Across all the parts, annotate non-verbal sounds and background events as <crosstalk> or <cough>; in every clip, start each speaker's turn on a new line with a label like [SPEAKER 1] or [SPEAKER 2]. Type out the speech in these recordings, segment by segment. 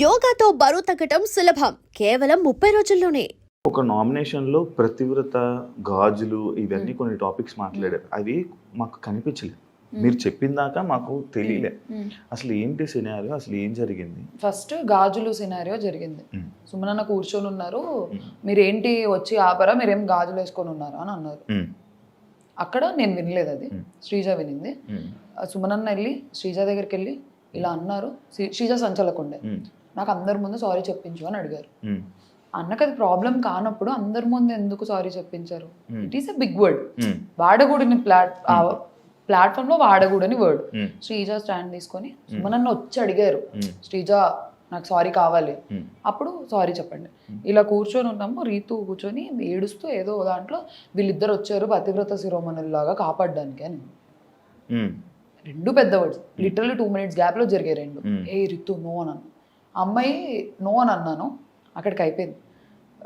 [SPEAKER 1] యోగాతో బరువు తగ్గటం సులభం. కేవలం ముప్పై రోజుల్లోనే.
[SPEAKER 2] ఒక నామినేషన్లో ప్రతివ్రత గాజులు ఇవన్నీ కొన్ని టాపిక్స్ మాట్లాడారు. అవి మాకు కనిపించలేదు మీరు చెప్పిన దాకా మాకు తెలియలే. అసలు ఏంటి సినారియో అసలు ఏం జరిగింది?
[SPEAKER 3] ఫస్ట్ గాజులు సినారియో జరిగింది. సుమనన్న కూర్చొని ఉన్నారు. మీరేంటి వచ్చి ఆపరా? మీరేం గాజులు వేసుకొని ఉన్నారా? అని అన్నారు. అక్కడ నేను వినలేదు అది. శ్రీజ వినింది. సుమనన్న వెళ్ళి శ్రీజ దగ్గరికి వెళ్ళి ఇలా అన్నారు. శ్రీ- శ్రీజ సంచలకుండే. నాకు అందరి ముందు సారీ చెప్పించు అని అడిగారు. అన్నకు అది ప్రాబ్లం కానప్పుడు అందరి ముందు ఎందుకు సారీ చెప్పించారు. It is a big word వాడకూడని plot ప్లాట్ఫామ్లో వాడకూడని వర్డ్ శ్రీజ స్టాండ్ తీసుకొని సుమనన్న వచ్చి అడిగారు. శ్రీజ నాకు సారీ కావాలి. అప్పుడు సారీ చెప్పండి. ఇలా కూర్చొని ఉన్నాము. రీతు కూర్చొని ఏడుస్తూ ఏదో దాంట్లో వీళ్ళిద్దరు వచ్చారు పతివ్రత శిరోమణుల్లాగా కాపాడడానికి అని. రెండు పెద్ద వర్డ్స్ లిటరల్లీ టూ మినిట్స్ గ్యాప్లో జరిగాయి రెండు. ఏ రితు నో అని అన్నాను. అమ్మాయి నో అని అన్నాను. అక్కడికి అయిపోయింది.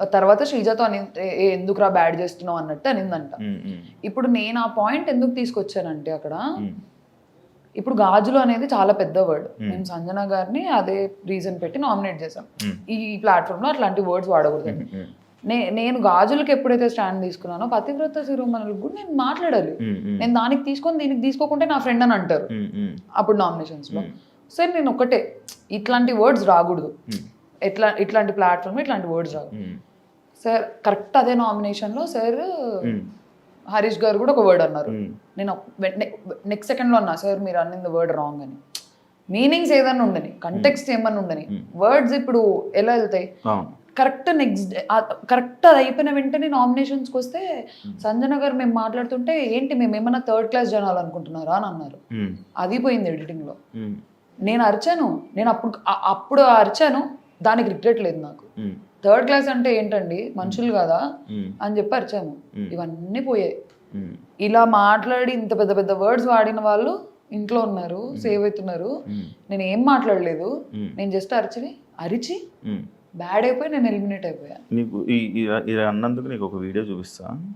[SPEAKER 3] తర్వాత శ్రీజతో అని "ఏ- ఏ ఎందుకురా బ్యాడ్ చేస్తున్నావు అన్నట్టు అనిందంట. ఇప్పుడు నేను ఆ పాయింట్ ఎందుకు తీసుకొచ్చానంటే అక్కడ ఇప్పుడు గాజులు అనేది చాలా పెద్ద వర్డ్. మేము సంజన గారిని అదే రీజన్ పెట్టి నామినేట్ చేసాం. ఈ ప్లాట్ఫామ్లో అట్లాంటి వర్డ్స్ వాడకూడదు. నే నేను గాజులకు ఎప్పుడైతే స్టాండ్ తీసుకున్నానో పతివ్రత శిరోమణులకు కూడా నేను మాట్లాడాలి. నేను దానికి తీసుకొని దీనికి తీసుకోకుంటే నా ఫ్రెండ్ అని అంటారు. అప్పుడు నామినేషన్స్లో. సరే నేను ఒకటే ఇట్లాంటి వర్డ్స్ రాకూడదు. ఎట్లా ఇట్లాంటి ప్లాట్ఫామ్ ఇట్లాంటి వర్డ్స్
[SPEAKER 2] ఉమ్,
[SPEAKER 3] సార్ కరెక్ట్ అదే నామినేషన్లో సార్
[SPEAKER 2] ఉమ్,
[SPEAKER 3] హరీష్ గారు కూడా ఒక వర్డ్ అన్నారు.
[SPEAKER 2] ఉమ్,
[SPEAKER 3] నేను నెక్స్ట్ సెకండ్లో అన్నా సార్ మీరు అన్నింది వర్డ్ రాంగ్ అని. మీనింగ్స్ ఏదన్నా ఉండని కంటెక్స్ట్ ఏమన్నా ఉండని.
[SPEAKER 2] Hmm.
[SPEAKER 3] వర్డ్స్ ఇప్పుడు ఎలా వెళ్తాయి? కరెక్ట్ నెక్స్ట్ కరెక్ట్ అది అయిపోయిన వెంటనే నామినేషన్స్కి వస్తే సంజన గారు మేము మాట్లాడుతుంటే ఏంటి మేము ఏమన్నా థర్డ్ క్లాస్ జనాలు అనుకుంటున్నారా? అని అన్నారు. అది పోయింది ఎడిటింగ్లో నేను అరిచాను. నేను అప్పుడు అప్పుడు అరిచాను. దానికి రిగ్రెట్ లేదు నాకు. థర్డ్ క్లాస్ అంటే ఏంటండి? మనుషులు కదా? అని చెప్పి అరిచాము. ఇవన్నీ పోయాయి. ఇలా మాట్లాడి ఇంత పెద్ద పెద్ద వర్డ్స్ వాడిన వాళ్ళు ఇంట్లో ఉన్నారు సేవ్ అవుతున్నారు. నేను ఏం మాట్లాడలేదు. నేను జస్ట్ అరిచి అరిచి. బ్యాడ్ అయిపోయి నేను ఎలిమినేట్ అయిపోయా.
[SPEAKER 2] నీకు అన్నందుకు నీకు ఒక వీడియో చూపిస్తా.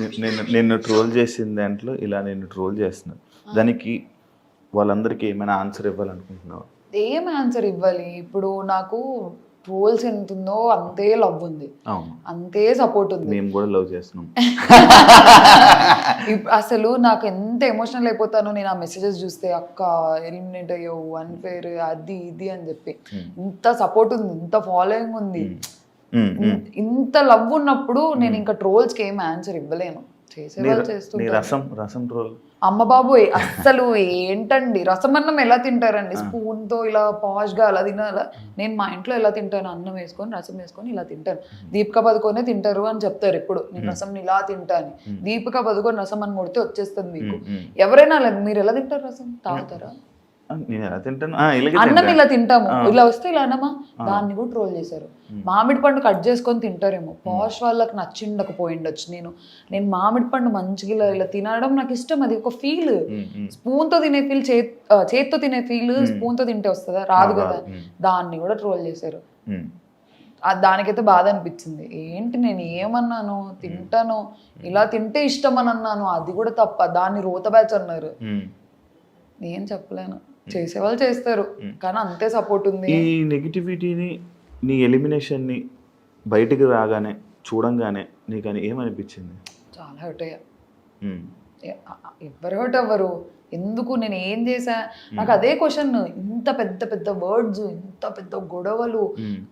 [SPEAKER 2] నేను నిన్ను ట్రోల్ చేసిన దాంట్లో ఇలా నేను ట్రోల్ చేస్తున్నాను దానికి వాళ్ళందరికీ ఏమైనా ఆన్సర్ ఇవ్వాలనుకుంటున్నావా?
[SPEAKER 3] ఏం ఆన్సర్ ఇవ్వాలి? ఇప్పుడు నాకు ట్రోల్స్ ఎంత ఉందో అంతే లవ్ ఉంది. అంతే సపోర్ట్ ఉంది.
[SPEAKER 2] మేము కూడా లవ్ చేస్తున్నాం.
[SPEAKER 3] అసలు నాకు ఎంత ఎమోషనల్ అయిపోతానో నేను ఆ మెసేజెస్ చూస్తే అక్క ఎలిమినేట్ అయ్యావు అన్ఫేర్ అది ఇది అని చెప్పి. ఇంత సపోర్ట్ ఉంది ఇంత ఫాలోయింగ్ ఉంది. ఇంత లవ్ ఉన్నప్పుడు నేను ఇంకా ట్రోల్స్కి ఏం ఆన్సర్ ఇవ్వలేను.
[SPEAKER 2] నీ రసం రసం ట్రోల్
[SPEAKER 3] అమ్మ బాబోయ్ అస్సలు ఏంటండి? రసమన్నం ఎలా తింటారండి? స్పూన్తో ఇలా పాష్గా అలా తినాలా? నేను మా ఇంట్లో ఎలా తింటాను? అన్నం వేసుకొని రసం వేసుకొని ఇలా తింటాను. దీపిక పదుకొనే తింటారు అని చెప్తారు ఎప్పుడు. నేను రసం ఇలా తింటాను దీపిక పదుకొని రసం అని కొడితే వచ్చేస్తుంది మీకు. ఎవరైనా మీరు ఎలా తింటారు రసం? తాగుతారా?
[SPEAKER 2] నేను ఎలా తింటాను?
[SPEAKER 3] అన్నం. ఇలా తింటాము. ఇలా వస్తే ఇలా అన్నమా? దాన్ని కూడా ట్రోల్ చేశారు. మామిడి పండు కట్ చేసుకొని తింటారేమో. పాష్ వాళ్ళకి నచ్చిండకపోయిండొచ్చు నేను. నేను మామిడి పండు మంచిగా ఇలా ఇలా తినడం నాకు ఇష్టం. అది ఒక ఫీల్. స్పూన్తో తినే ఫీల్ చేత్తో తినే ఫీల్ స్పూన్తో తింటే వస్తుందా? రాదు కదా. దాన్ని కూడా ట్రోల్ చేశారు. దానికైతే బాధ అనిపించింది. ఏంటి నేను ఏమన్నాను? తింటాను. ఇలా తింటే ఇష్టం అని అన్నాను. అది కూడా తప్ప. దాన్ని రోత బ్యాచ్ అన్నారు. ఏం చెప్పలేను. చేసేవాళ్ళు చేస్తారు. కానీ అంతే సపోర్ట్ ఉంది.
[SPEAKER 2] ఈ నెగిటివిటీని నీ ఎలిమినేషన్ని బయటికి రాగానే చూడంగానే నీకు అని ఏమనిపించింది?
[SPEAKER 3] చాలా హర్ట్ అయ్యా. ఎవరు హర్ట్ అవ్వరు? ఎందుకు నేను ఏం చేశా? నాకు అదే క్వశ్చన్ ఇంత పెద్ద పెద్ద వర్డ్స్ ఇంత పెద్ద గొడవలు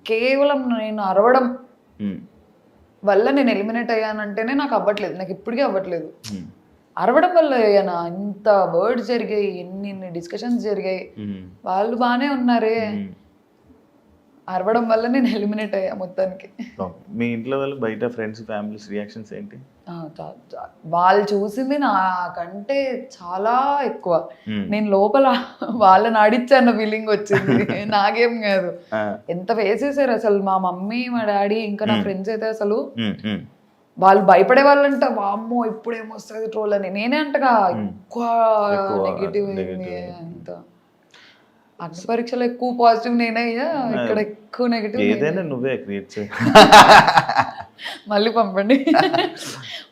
[SPEAKER 3] కేవలం నేను అరవడం వల్ల నేను ఎలిమినేట్ అయ్యానంటేనే నాకు అవ్వట్లేదు. నాకు ఇప్పటికీ అవ్వట్లేదు. అరవడం వల్ల అయ్యానా ఇంత వర్డ్స్ జరిగాయి ఎన్ని ఎన్ని డిస్కషన్స్ జరిగాయి. వాళ్ళు బాగానే ఉన్నారే. అరవడం వల్ల నేను ఎలిమినేట్ అయ్యా మొత్తానికి.
[SPEAKER 2] మీ ఇంట్లో వాళ్ళు బయట ఫ్రెండ్స్ ఫ్యామిలీస్ రియాక్షన్స్ ఏంటి?
[SPEAKER 3] వాళ్ళు చూసింది నాకంటే చాలా ఎక్కువ. నేను లోపల వాళ్ళని ఆడిచ్చాన్న ఫీలింగ్ వచ్చింది. <laughs> నాకేం కాదు. ఎంత వేసేసారు అసలు మా మమ్మీ మా డాడీ ఇంకా నా ఫ్రెండ్స్ అయితే అసలు వాళ్ళు భయపడే వాళ్ళంట వామ్మో ఇప్పుడు ఏమొస్తుంది ట్రోల్ అని. నేనే అంటగా ఎక్కువ నెగిటివ్. అంత. అన్ని పరీక్షలు ఎక్కువ పాజిటివ్ నేనయ్యా ఇక్కడ ఎక్కువ నెగిటివ్
[SPEAKER 2] ఏదైనా నువ్వే క్రియేట్ చేయి. <laughs>
[SPEAKER 3] మళ్ళీ పంపండి.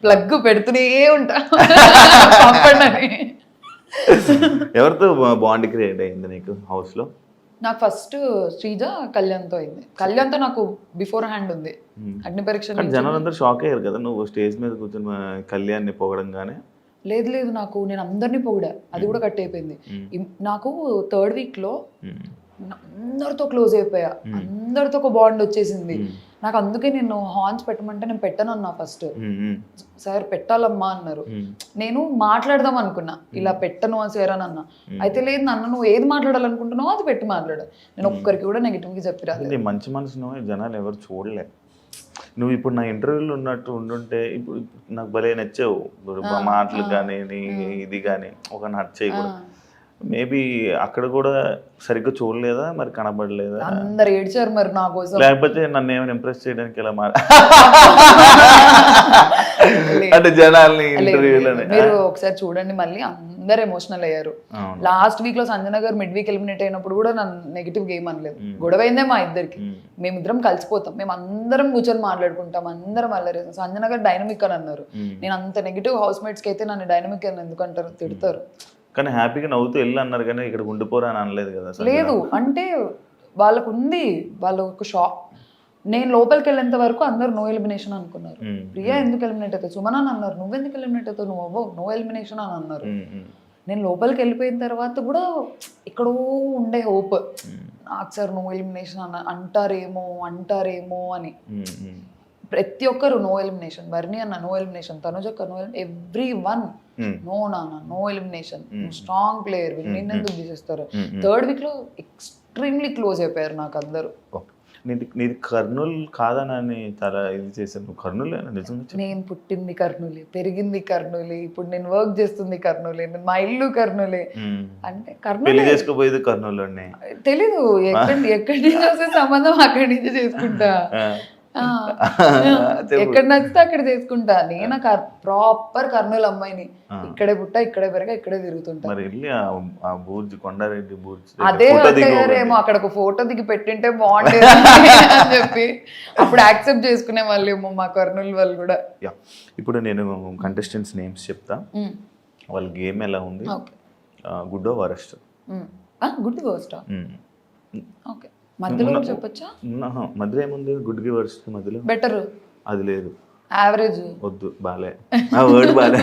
[SPEAKER 3] ప్లగ్ పెడుతూనే ఉంటా. <laughs> పంపండి అని.
[SPEAKER 2] ఎవరితో బాండ్ క్రియేట్ అయింది నీకు హౌస్లో?
[SPEAKER 3] నాకు ఫస్ట్ శ్రీజ కళ్యాణ్తో అయింది. కళ్యాణ్తో నాకు బిఫోర్ హ్యాండ్ ఉంది. అగ్ని పరీక్ష
[SPEAKER 2] కానీ
[SPEAKER 3] నుంచి-
[SPEAKER 2] జనాలు అందరూ షాక్ అయ్యారు కదా నువ్వు స్టేజ్ మీద కూర్చొని కళ్యాణ్ని పొగడంగానే?
[SPEAKER 3] లేదు లేదు నాకు నేను అందరినీ పొగిడా. అది కూడా కట్ అయిపోయింది. ఇం- నాకు థర్డ్ వీక్లో
[SPEAKER 2] మ్మ్.
[SPEAKER 3] అందరితో క్లోజ్ అయిపోయా. అందరితో ఒక బాండ్ వచ్చేసింది. నాకు అందుకే నేను హార్న్స్ పెట్టమంటే నేను పెట్టను అన్నా ఫస్ట్. సార్ పెట్టాలమ్మా అన్నారు. నేను మాట్లాడదాం అనుకున్నా. ఇలా పెట్టను అని సార్ అని అన్నా. అయితే లేదు నన్ను నువ్వు ఏది మాట్లాడాలనుకుంటున్నావో అది పెట్టి మాట్లాడు. నేను ఒక్కరికి కూడా నెగిటివ్గా చెప్పి రాలేదు.
[SPEAKER 2] నీ మంచి మనసును జనాలు ఎవరు చూడలే. నువ్వు ఇప్పుడు నా ఇంటర్వ్యూలో ఉన్నట్టు ఉండుంటే ఇప్పుడు నాకు భలే నచ్చావు. మాటలు కానీ ఇది కానీ ఒక నట్ చేయకూడదు మేబీ అక్కడ కూడా సరిగ్గా చూడలేదా? మరి కనబడలేదా?
[SPEAKER 3] అందరు ఏడ్చారు మరి నా కోసం.
[SPEAKER 2] లేకపోతే నన్ను ఏమైనా ఇంప్రెస్ చేయడానికి ఇలా మా
[SPEAKER 3] లేదు.
[SPEAKER 2] అంటే జనాల్ని
[SPEAKER 3] మీరు ఒకసారి చూడండి మళ్ళీ. అందరు ఎమోషనల్ అయ్యారు. లాస్ట్ వీక్లో సంజన గారు మిడ్ వీక్ ఎలిమినేట్ అయినప్పుడు కూడా నన్ను నెగిటివ్ గేమ్ అనలేదు. గొడవ అయిందే మా ఇద్దరికి.
[SPEAKER 2] మ్మ్.
[SPEAKER 3] మేమిద్దరం కలిసిపోతాం. మేము అందరం కూర్చొని మాట్లాడుకుంటాం. అందరం అల్లరి సంజన గారు డైనమిక్ అని అన్నారు. నేను అంత నెగిటివ్ హౌస్ మేట్స్కి అయితే నన్ను డైనమిక్ అని ఎందుకు అంటారు? తిడతారు.
[SPEAKER 2] కానీ హ్యాపీగా నవ్వుతూ వెళ్ళి అన్నారు కానీ ఇక్కడ ఉండిపోరా అని అనలేదు కదా.
[SPEAKER 3] లేదు అంటే వాళ్ళకు ఉంది వాళ్ళ ఒక షాక్ నేను లోపలికి వెళ్ళేంత వరకు అందరూ నో ఎలిమినేషన్ అనుకున్నారు. ప్రియా ఎందుకు ఎలిమినేట్ అవుతావు? సుమన్ అని అన్నారు. నువ్వెందుకు ఎలిమినేట్ అవుతావు? నువ్వు అవ్వవు. నో ఎలిమినేషన్ అని అన్నారు. నేను లోపలికి వెళ్ళిపోయిన తర్వాత కూడా ఎక్కడో ఉండే హోప్ నాకు సార్ నో ఎలిమినేషన్ అన్న అంటారేమో అంటారేమో అని. ప్రతి ఒక్కరు నో ఎలిమినేషన్ బర్ని అన్న నో ఎలిమినేషన్ తనుజక్క నో ఎవ్రీ వన్. నో నాన్న నో ఎలిమినేషన్ స్ట్రాంగ్ ప్లేయర్ నిన్న ఎందుకు తీసేస్తారు. థర్డ్ వీక్లో ఎక్స్ట్రీమ్లీ క్లోజ్ అయిపోయారు నాకు అందరూ.
[SPEAKER 2] నీది నీది కర్నూలు కాదని చాలా ఇది చేశాను కర్నూలు నిజంగా.
[SPEAKER 3] నేను పుట్టింది కర్నూలే పెరిగింది కర్నూలే ఇప్పుడు నేను వర్క్ చేస్తుంది కర్నూలే మా ఇల్లు కర్నూలే.
[SPEAKER 2] మ్మ్.
[SPEAKER 3] అంటే కర్నూలు.
[SPEAKER 2] చేసుకోపోయేది కర్నూలులోనే
[SPEAKER 3] తెలీదు ఎక్కడి ఎక్కడి నుంచి వస్తే సంబంధం అక్కడి నుంచి చేసుకుంటా. <laughs> ఎక్కడ నచ్చితే అక్కడ చేసుకుంటా నేను ప్రాపర్ కర్నూలు అమ్మాయిని. ఇక్కడే పుట్టా ఇక్కడే పెరగా ఇక్కడే తిరుగుతుంటా.
[SPEAKER 2] బూర్జు కొండారెడ్డి బూర్జు
[SPEAKER 3] అదే అక్కడ ఒక ఫోటో దిగి పెట్టింటే బాగుండేది <laughs> అని చెప్పి. అప్పుడు యాక్సెప్ట్ చేసుకునే వాళ్ళేమో మా కర్నూలు వాళ్ళు కూడా.
[SPEAKER 2] యా. ఇప్పుడు నేను కంటెస్టెంట్స్ నేమ్స్ చెప్తా. వాళ్ళ గేమ్ ఎలా ఉంది?
[SPEAKER 3] ఓకే.
[SPEAKER 2] Good worst.
[SPEAKER 3] ఉమ్. ఆ, గుడ్ గోస్టా ఓకే. మధ్యలో చెప్పొచ్చా?
[SPEAKER 2] మధ్యలో ఏముంది? గుడ్కి వరస్ట్ మధ్యలో?
[SPEAKER 3] బెటర్.
[SPEAKER 2] అది లేదు.
[SPEAKER 3] యావరేజ్
[SPEAKER 2] వద్దు బాలే. ఆ వర్డ్ బాలే.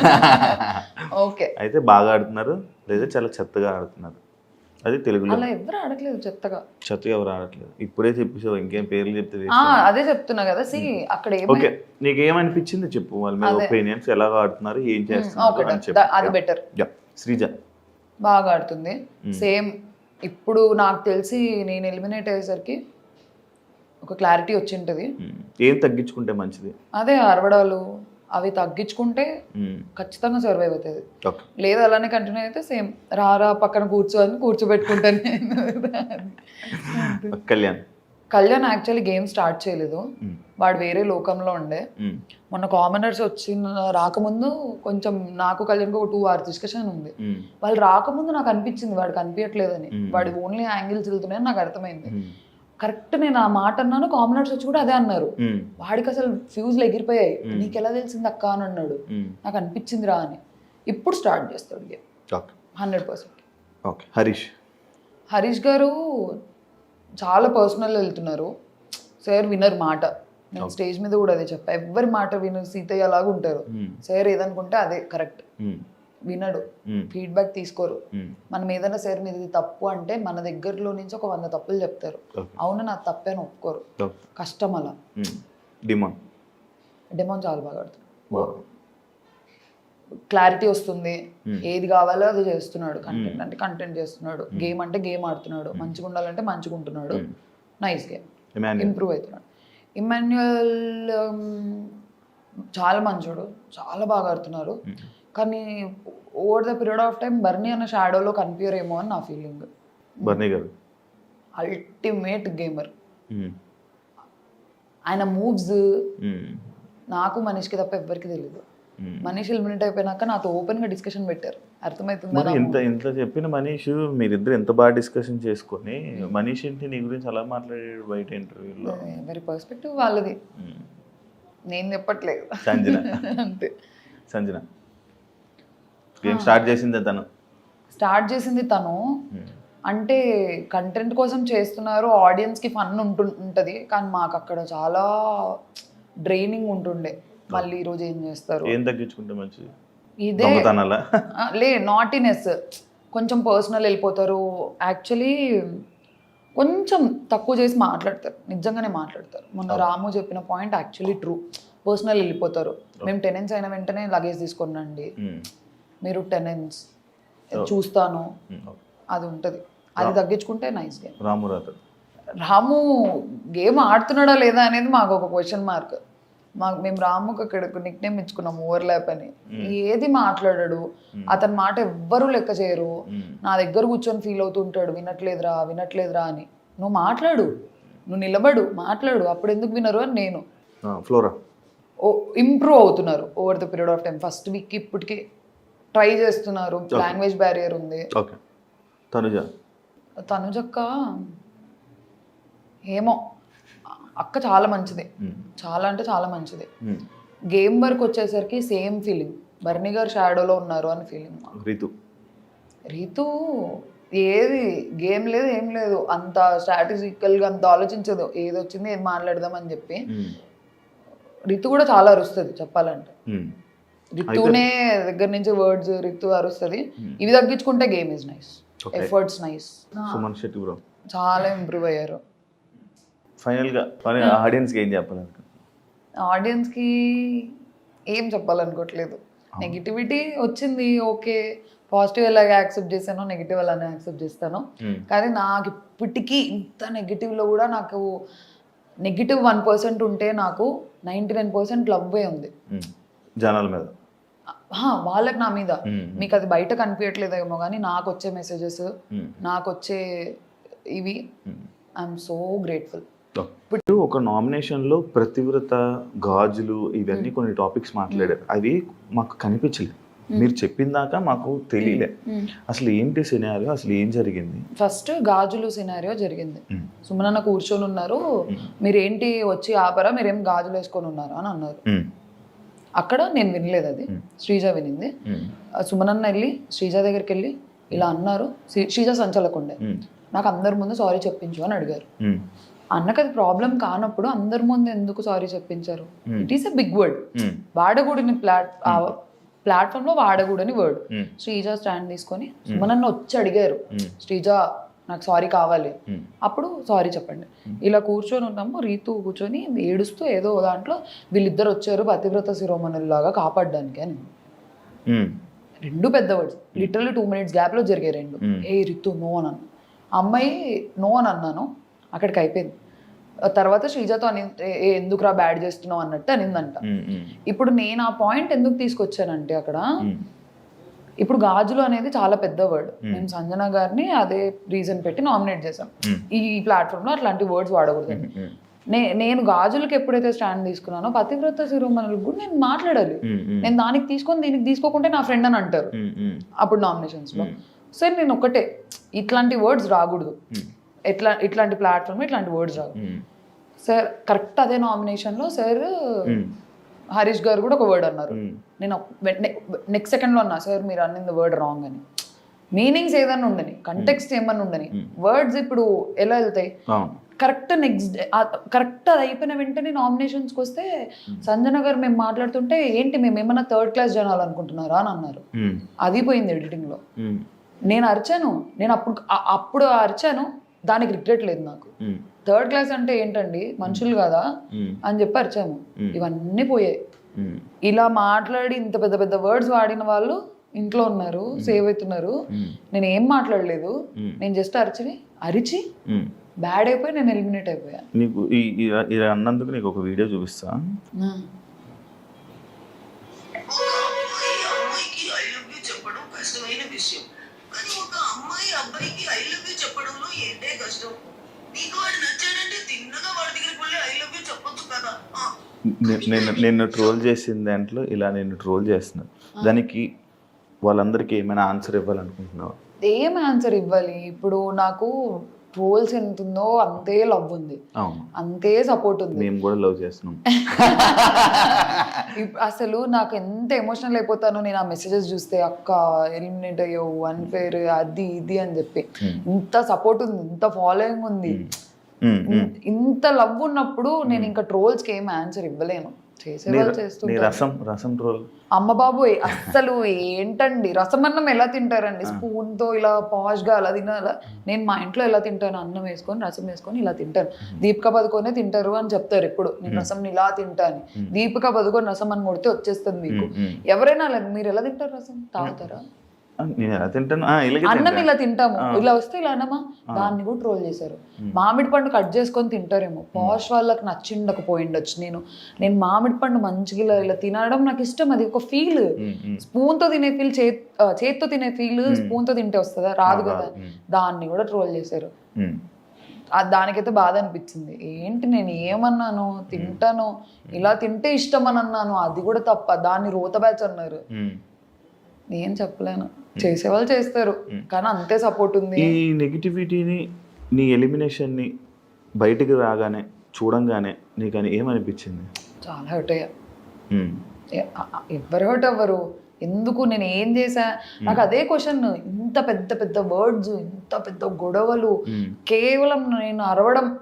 [SPEAKER 3] ఓకే.
[SPEAKER 2] అయితే బాగా ఆడుతున్నారు లేదా చాలా చెత్తగా ఆడుతున్నారు. అది తెలుగులో.
[SPEAKER 3] అలా ఎవరు ఆడట్లేదు చెత్తగా.
[SPEAKER 2] చెత్తగా ఎవరు ఆడట్లేదు. ఇప్పుడే చెప్పేసావు ఇంకేం పేర్లు చెప్తే
[SPEAKER 3] అదే చెప్తున్నా కదా సి అక్కడ
[SPEAKER 2] ఓకే నీకు ఏమనిపించింది చెప్పు వాళ్ళ మీద ఒపీనియన్స్ ఎలా ఆడుతున్నారు ఏం చేస్తున్నారు అని
[SPEAKER 3] ద-
[SPEAKER 2] చెప్పు.
[SPEAKER 3] అది బెటర్.
[SPEAKER 2] శ్రీజ.
[SPEAKER 3] బాగా ఆడుతుంది. సేమ్ ఇప్పుడు నాకు తెలిసి నేను ఎలిమినేట్ అయ్యేసరికి ఒక క్లారిటీ వచ్చింటది.
[SPEAKER 2] మ్మ్. ఏం తగ్గించుకుంటే మంచిది?
[SPEAKER 3] అదే అరవడాలు అవి తగ్గించుకుంటే. ఖచ్చితంగా సర్వైవ్ అవుతుంది. లేదు అలానే కంటిన్యూ అయితే సేమ్ రారా పక్కన కూర్చోని కూర్చోబెట్టుకుంటాను. <laughs>
[SPEAKER 2] Kalyan
[SPEAKER 3] Kalyan actually game start చేయలేదు.
[SPEAKER 2] మ్మ్.
[SPEAKER 3] వాడు వేరే లోకంలో ఉండే.
[SPEAKER 2] మ్మ్.
[SPEAKER 3] మొన్న కామనర్స్ వచ్చిన రాకముందు కొంచెం నాకు కళ్యాణ్కి ఒక టూ అవర్స్ డిస్కషన్ ఉంది.
[SPEAKER 2] మ్మ్.
[SPEAKER 3] వాళ్ళు రాకముందు నాకు అనిపించింది వాడు కనిపించట్లేదని వాడి ఓన్లీ యాంగిల్స్ వెళ్తున్నాయని నాకు అర్థమైంది. కరెక్ట్ నేను ఆ మాట అన్నాను కామనర్స్ వచ్చి కూడా అదే అన్నారు. వాడికి అసలు ఫ్యూజ్లు ఎగిరిపోయాయి. నీకు ఎలా తెలిసింది అక్క అని అన్నాడు. నాకు అనిపించింది రా అని. ఇప్పుడు స్టార్ట్ చేస్తాడు game. Hundred percent
[SPEAKER 2] okay Harish.
[SPEAKER 3] Harish garu చాలా పర్సనల్ వెళ్తున్నారు. సార్ వినర్ మాట. నేను స్టేజ్ మీద కూడా అదే చెప్పా. ఎవరి మాట వినరు. సీతయ్య లాగా ఉంటారు. సార్ ఏదనుకుంటే అదే కరెక్ట్. వినడు. ఫీడ్బ్యాక్ తీసుకోరు. మనం ఏదైనా సార్ మీద తప్పు అంటే మన దగ్గరలో నుంచి ఒక వంద తప్పులు చెప్తారు. అవును నా తప్పే అని ఒప్పుకోరు. కష్టం అలా.
[SPEAKER 2] డిమాండ్.
[SPEAKER 3] డెమోన్ చాలా బాగా ఆడుతున్నాడు క్లారిటీ వస్తుంది.
[SPEAKER 2] Hmm.
[SPEAKER 3] ఏది కావాలో అది చేస్తున్నాడు కంటెంట్ అంటే కంటెంట్ చేస్తున్నాడు. గేమ్ అంటే గేమ్ ఆడుతున్నాడు. మంచిగా ఉండాలంటే మంచిగా ఉంటున్నాడు. నైస్ గేమ్ ఇంప్రూవ్ అవుతున్నాడు. ఇమాన్యుయల్ చాలా మంచోడు. చాలా బాగా ఆడుతున్నారు కానీ over the period of time బర్నీ అన్న షాడోలో కనిపించరేమో అని నా ఫీలింగ్
[SPEAKER 2] బర్నీ గారు?
[SPEAKER 3] Ultimate gamer. ఆయన మూవ్స్. నాకు మనిషికి తప్ప ఎవ్వరికి తెలియదు మనీష్ ఎలిమినేట్ అయిపోయినాక నాతో ఓపెన్గా డిస్కషన్ పెట్టారు. అర్థమవుతుందా
[SPEAKER 2] ఎంత ఎంత చెప్పిన మనీష్ మీరిద్దరు ఎంత బాగా డిస్కషన్ చేసుకొని మనీష్ ఏంటి నీ గురించి అలా మాట్లాడాడు బయట ఇంటర్వ్యూలో
[SPEAKER 3] ఎవరి పర్స్పెక్టివ్ వాళ్ళది. నేను చెప్పట్లేదు.
[SPEAKER 2] సంజన. <laughs>
[SPEAKER 3] అంతే.
[SPEAKER 2] సంజన. గేమ్ స్టార్ట్ చేసిందే తను?
[SPEAKER 3] స్టార్ట్ చేసింది తను. అంటే కంటెంట్ కోసం చేస్తున్నారు ఆడియన్స్కి ఫన్ ఉంటు ఉంటది. కానీ మాకు అక్కడ చాలా డ్రైనింగ్ ఉంటుండే. మళ్ళీ ఈ రోజు ఏం చేస్తారు?
[SPEAKER 2] ఏం తగ్గించుకుంటే మంచిది?
[SPEAKER 3] ఇదే. లే నాటినెస్ కొంచెం పర్సనల్ వెళ్ళిపోతారు. యాక్చువల్లీ కొంచెం తక్కువ చేసి మాట్లాడతారు. నిజంగానే మాట్లాడతారు. మొన్న రాము చెప్పిన పాయింట్ యాక్చువల్లీ ట్రూ పర్సనల్ వెళ్ళిపోతారు. మేము టెనెన్స్ అయిన వెంటనే లగేజ్ తీసుకున్నాండి మీరు టెనెన్స్ చూస్తాను. అది ఉంటుంది. అది తగ్గించుకుంటే nice game
[SPEAKER 2] Ramu
[SPEAKER 3] Ramu game ఆడుతున్నాడా లేదా అనేది మాకు ఒక క్వశ్చన్ మార్క్ మాకు మేము రాముకి అక్కడ నిక్ నేమ్ ఇచ్చుకున్నాం ఓవర్ ల్యాప్ అని ఏది మాట్లాడాడు అతని మాట ఎవ్వరూ లెక్క చేయరు. నా దగ్గర కూర్చొని ఫీల్ అవుతుంటాడు వినట్లేదురా వినట్లేదురా అని. నువ్వు మాట్లాడు నువ్వు నిలబడు మాట్లాడు అప్పుడు ఎందుకు వినరు అని నేను.
[SPEAKER 2] ఫ్లోరా?
[SPEAKER 3] ఓ ఇంప్రూవ్ అవుతున్నారు over the period of time first week ఇప్పటికి ట్రై చేస్తున్నారు లాంగ్వేజ్ బ్యారియర్ ఉంది.
[SPEAKER 2] తనుజ?
[SPEAKER 3] తనుజక్క? ఏమో. అక్క చాలా మంచిది. చాలా అంటే చాలా మంచిది. గేమ్ వరకు వచ్చేసరికి సేమ్ ఫీలింగ్. బర్నీ గారు షాడోలో ఉన్నారు అని ఫీలింగ్
[SPEAKER 2] రితు.
[SPEAKER 3] రీతు ఏది గేమ్ లేదు ఏం లేదు. అంత స్ట్రాటజికల్గా అంత ఆలోచించదు. ఏది వచ్చింది ఏది మాట్లాడదాం అని చెప్పి. రితు కూడా చాలా అరుస్తుంది చెప్పాలంటే. రితునే దగ్గర నుంచి వర్డ్స్ రితు అరుస్తుంది. ఇవి తగ్గించుకుంటే game is nice. Efforts nice. చాలా ఇంప్రూవ్ అయ్యారు.
[SPEAKER 2] ఫైనల్గా మరి ఆడియన్స్కి ఏం చెప్పాలి
[SPEAKER 3] ఆడియన్స్కి ఏం చెప్పాలనుకోవట్లేదు. నెగిటివిటీ వచ్చింది ఓకే. పాజిటివ్ ఎలాగ యాక్సెప్ట్ చేశానో నెగిటివ్ అలానే యాక్సెప్ట్ చేస్తాను.
[SPEAKER 2] Hmm.
[SPEAKER 3] కానీ నాకు ఇప్పటికీ ఇంత నెగిటివ్లో కూడా నాకు నెగిటివ్ వన్ పర్సెంట్ ఉంటే నాకు నైంటీ నైన్ పర్సెంట్ లవ్వే ఉంది.
[SPEAKER 2] ఉమ్, జనాల మీద?
[SPEAKER 3] వాళ్ళకి నా మీద. మీకు అది బయట కనిపించట్లేదేమో కానీ నాకు వచ్చే మెసేజెస్ నాకు వచ్చే ఇవి. ఐఎమ్ సో గ్రేట్ఫుల్
[SPEAKER 2] ఇప్పుడు ఒక నామినేషన్లో ప్రతివ్రత గాజులు ఇవన్నీ కొన్ని టాపిక్స్ మాట్లాడారు. అవి మాకు కనిపించలేదు మీరు చెప్పిన దాకా మాకు తెలియలే. అసలు ఏంటి సినారియో? అసలు ఏం జరిగింది?
[SPEAKER 3] ఫస్ట్ గాజులు సినారియో జరిగింది. సుమనన్న కూర్చొని ఉన్నారు. మీరేంటి వచ్చి ఆపరా? మీరేం గాజులు వేసుకొని ఉన్నారు? అని అన్నారు. అక్కడ నేను వినలేదు అది. శ్రీజ వినింది. సుమనన్న వెళ్ళి శ్రీజ దగ్గరికి వెళ్ళి ఇలా అన్నారు. శ్రీ- శ్రీజ సంచలకుండే. నాకు అందరి ముందు సారీ చెప్పించు అని అడిగారు. అన్నకు అది ప్రాబ్లం కానప్పుడు అందరి ముందు ఎందుకు సారీ చెప్పించారు? It is a big word వాడకూడని plot ప్లాట్ఫామ్లో వాడకూడని వర్డ్
[SPEAKER 2] ఉమ్,
[SPEAKER 3] శ్రీజ స్టాండ్ తీసుకొని సుమనన్న వచ్చి అడిగారు. శ్రీజ నాకు సారీ కావాలి. అప్పుడు సారీ చెప్పండి. ఇలా కూర్చొని ఉన్నాము. రీతు కూర్చొని ఏడుస్తూ ఏదో దాంట్లో వీళ్ళిద్దరు వచ్చారు పతివ్రత శిరోమణుల్లాగా కాపాడడానికి అని. రెండు పెద్ద వర్డ్స్ లిటరల్లీ టూ మినిట్స్ గ్యాప్లో జరిగాయి రెండు. ఏ రితు నో అని అన్నా. అమ్మాయి నో అని అన్నాను. అక్కడికి అయిపోయింది తర్వాత శ్రీజతో అని "ఏ, ఎందుకురా బ్యాడ్ చేస్తున్నావు అన్నట్టు అనిందంట. ఇప్పుడు నేను ఆ పాయింట్ ఎందుకు తీసుకొచ్చానంటే అక్కడ ఇప్పుడు గాజులు అనేది చాలా పెద్ద వర్డ్. మేము. సంజన గారిని అదే రీజన్ పెట్టి నామినేట్ చేసాం. ఈ ప్లాట్ఫామ్లో అట్లాంటి వర్డ్స్ వాడకూడదు. నే నేను గాజులకి ఎప్పుడైతే స్టాండ్ తీసుకున్నానో పతివ్రత శిరోమణులకు కూడా నేను మాట్లాడాలి. నేను దానికి తీసుకొని దీనికి తీసుకోకుంటే నా ఫ్రెండ్ అని అంటారు. అప్పుడు నామినేషన్స్లో సార్ నేను ఒకటే ఇట్లాంటి వర్డ్స్ రాకూడదు. ఎట్లా ఇట్లాంటి ప్లాట్ఫామ్ ఇట్లాంటి వర్డ్స్ రావు. సార్ కరెక్ట్ అదే నామినేషన్లో సార్
[SPEAKER 2] ఉమ్,
[SPEAKER 3] హరీష్ గారు కూడా ఒక వర్డ్ అన్నారు.
[SPEAKER 2] ఉమ్,
[SPEAKER 3] నేను నెక్స్ట్ సెకండ్లో అన్నా సార్ మీరు అన్నింది వర్డ్ రాంగ్ అని. మీనింగ్స్ ఏదన్నా ఉండని కంటెక్స్ట్ ఏమన్నా ఉండని వర్డ్స్ ఇప్పుడు ఎలా వెళ్తాయి? కరెక్ట్ నెక్స్ట్ కరెక్ట్ అది అయిపోయిన వెంటనే నామినేషన్స్కి వస్తే సంజన గారు మేము మాట్లాడుతుంటే ఏంటి మేము ఏమన్నా థర్డ్ క్లాస్ జనాలు అనుకుంటున్నారా? అని అన్నారు. అది పోయింది ఎడిటింగ్లో నేను అరిచాను నేను అప్పుడు అప్పుడు అరిచాను దానికి రిగ్రెట్ లేదు నాకు. థర్డ్ క్లాస్ అంటే ఏంటండి? మనుషులు కదా? అని చెప్పి అరిచాము. ఇవన్నీ పోయాయి. ఇలా మాట్లాడి ఇంత పెద్ద పెద్ద వర్డ్స్ వాడిన వాళ్ళు ఇంట్లో ఉన్నారు సేవ్ అవుతున్నారు. నేను ఏం మాట్లాడలేదు. నేను జస్ట్ అరిచి అరిచి. బ్యాడ్ అయిపోయి నేను ఎలిమినేట్ అయిపోయా.
[SPEAKER 2] నీకు అన్నందుకు నీకు ఒక వీడియో చూపిస్తా.
[SPEAKER 4] కష్టం నీకు వాడు నచ్చాడంటే తిన్నగా వాడి దగ్గరికి వెళ్ళి ఐ లవ్ యూ చెప్పొచ్చు కదా. ఆ,
[SPEAKER 2] నే- నేను నిన్ను ట్రోల్ చేసిన దాంట్లో ఇలా నేను ట్రోల్ చేస్తున్నాను దానికి వాళ్ళందరికీ ఏమైనా ఆన్సర్ ఇవ్వాలనుకుంటున్నావా?
[SPEAKER 3] ఏం ఆన్సర్ ఇవ్వాలి? ఇప్పుడు నాకు ట్రోల్స్ ఎంత ఉందో అంతే లవ్ ఉంది. అంతే సపోర్ట్ ఉంది.
[SPEAKER 2] మేము కూడా లవ్ చేస్తున్నాం. <laughs>
[SPEAKER 3] అసలు నాకు ఎంత ఎమోషనల్ అయిపోతానో నేను ఆ మెసేజెస్ చూస్తే అక్క ఎలిమినేట్ అయ్యావు అన్ఫేర్ అది ఇది అని చెప్పి. ఇంత సపోర్ట్ ఉంది ఇంత ఫాలోయింగ్ ఉంది. ఇంత లవ్ ఉన్నప్పుడు నేను ఇంకా ట్రోల్స్కి ఏం ఆన్సర్ ఇవ్వలేను.
[SPEAKER 2] నీ రసం రసం ట్రోల్
[SPEAKER 3] అమ్మ బాబోయ్ అస్సలు ఏంటండి? రసమన్నం ఎలా తింటారండి? స్పూన్తో ఇలా పాష్గా అలా. తినాలా నేను మా ఇంట్లో ఎలా తింటాను? అన్నం వేసుకొని రసం వేసుకొని ఇలా తింటాను. దీపిక పదుకొనే తింటారు అని చెప్తారు ఎప్పుడు. నేను రసం ఇలా తింటాను. దీపిక పదుకొని రసం అని కొడితే వచ్చేస్తుంది మీకు. ఎవరైనా మీరు ఎలా తింటారు రసం? తాగుతారా?
[SPEAKER 2] నేను ఎలా తింటాను? ఆ, ఇలాగే
[SPEAKER 3] అన్నం. ఇలా తింటాము. ఇలా వస్తే ఇలా అన్నమా? దాన్ని కూడా ట్రోల్ చేశారు. మామిడి పండు కట్ చేసుకొని తింటారేమో. పాష్ వాళ్ళకి నచ్చిండకపోయిండొచ్చు నేను నేను మామిడి పండు మంచిగా ఇలా ఇలా తినడం నాకు ఇష్టం. అది ఒక ఫీల్
[SPEAKER 2] ఉమ్, ఉమ్.
[SPEAKER 3] స్పూన్తో తినే ఫీల్ చేత్తో తినే ఫీల్ స్పూన్తో తింటే వస్తుందా? రాదు కదా. దాన్ని కూడా ట్రోల్ చేశారు. దానికైతే బాధ అనిపించింది. ఏంటి నేను ఏమన్నాను? తింటాను. ఇలా తింటే ఇష్టం అని అన్నాను. అది కూడా తప్ప. దాన్ని రోత బ్యాచ్ అన్నారు. ఏం చెప్పలేను. చేసేవాళ్ళు చేస్తారు. కానీ అంతే సపోర్ట్ ఉంది.
[SPEAKER 2] ఈ నెగిటివిటీని నీ ఎలిమినేషన్ని బయటికి రాగానే చూడంగానే నీకు అని ఏమనిపించింది?
[SPEAKER 3] చాలా హర్ట్ అయ్యా.
[SPEAKER 2] ఉమ్.
[SPEAKER 3] ఎ- అ- అ- ఎవరు హర్ట్ అవ్వరు. ఎందుకు నేను ఏం చేశా? నాకు అదే క్వశ్చన్ ఇంత పెద్ద పెద్ద వర్డ్స్ ఇంత పెద్ద గొడవలు. కేవలం నేను అరవడం.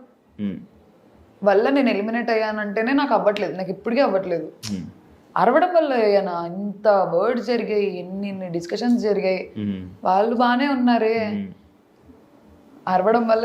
[SPEAKER 3] వల్ల నేను ఎలిమినేట్ అయ్యానంటేనే నాకు అవ్వట్లేదు. నాకు ఇప్పటికీ అవ్వట్లేదు. అరవడం వల్ల అయ్యానా ఇంత వర్డ్స్ జరిగాయి ఎన్ని ఎన్ని డిస్కషన్స్ జరిగాయి. వాళ్ళు బాగానే ఉన్నారే. అరవడం వల్ల